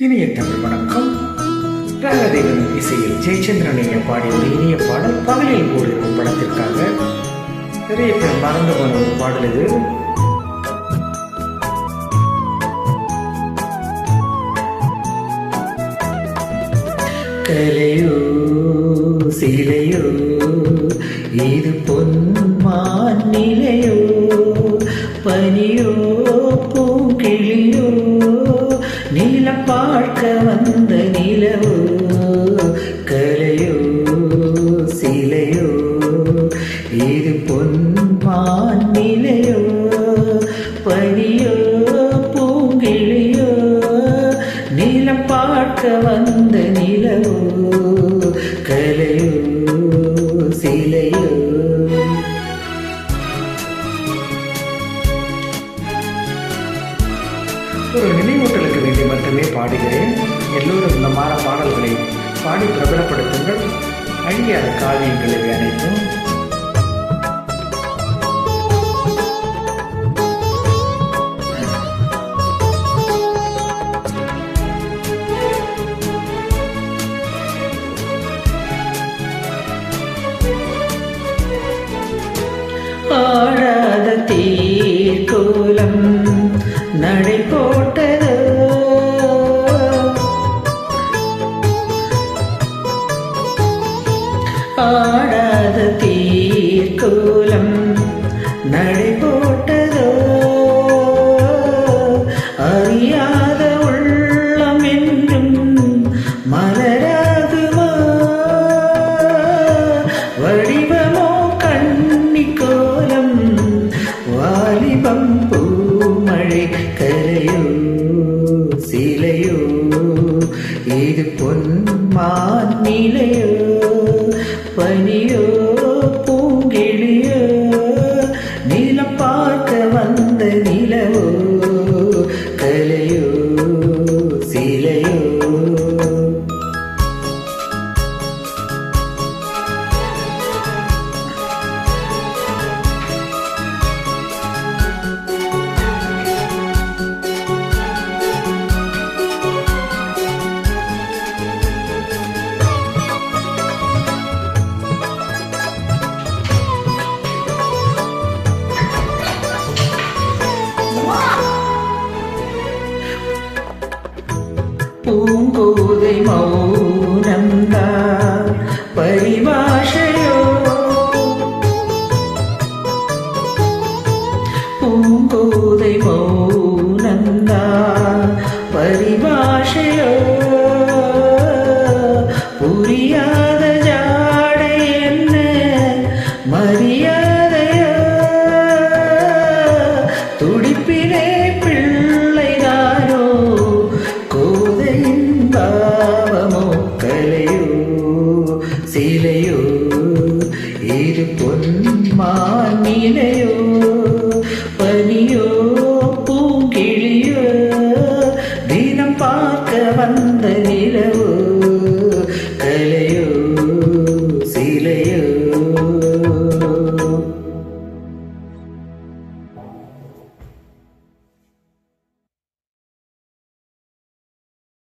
இனிய தமிழ் வணக்கம். ராகதேவன் இசையில் ஜெயச்சந்திரனைய பாடிய ஒரு இனிய பாடல் பகலில் போரிருக்கும் படத்திற்காக நிறைய பேர் மறந்து போன ஒரு பாடல் இது. கலையோ சிலையோ இது பொன்மான் நிலையோ பனியோ பூங்கிளியோ நீலம் பார்க்க வந்த நிலவோ கலையோ சிலையோ இது பொன்மான் நிலையோ பனியோ பூங்கிழியோ நீலம் பார்க்க வந்த நிலவோ கலையோ ஒரு நினைவூட்டலுக்கு வேண்டி மட்டுமே பாடுகிறேன். எல்லோரும் இந்த மாற பாடல்களை பாடி பிரபலப்படுத்துங்கள். அழியாத காவியங்களை அனைத்தும் ஆழாத தீர்கோலம் நடை ஆடாத தீர்க்கோலம் நடை போட்டதோ அறியாத உள்ளம் என்றும் மலராகுமா? வடிவமோ கண்ணிக்கோலம் வாலிபம் பூமழை கரையோ சிலையோ இது பொன்மான் நிலையோ? பனியோ பூங்கோதை மௌனந்தா பரிபாஷையோ பூங்கோதை மௌனந்தா பரிபாஷையோ புரியாத ஜாடை என்ன மரியாதையோ. துடி கலையோ சிலையோ இரு பொன்மானிலையோ பனியோ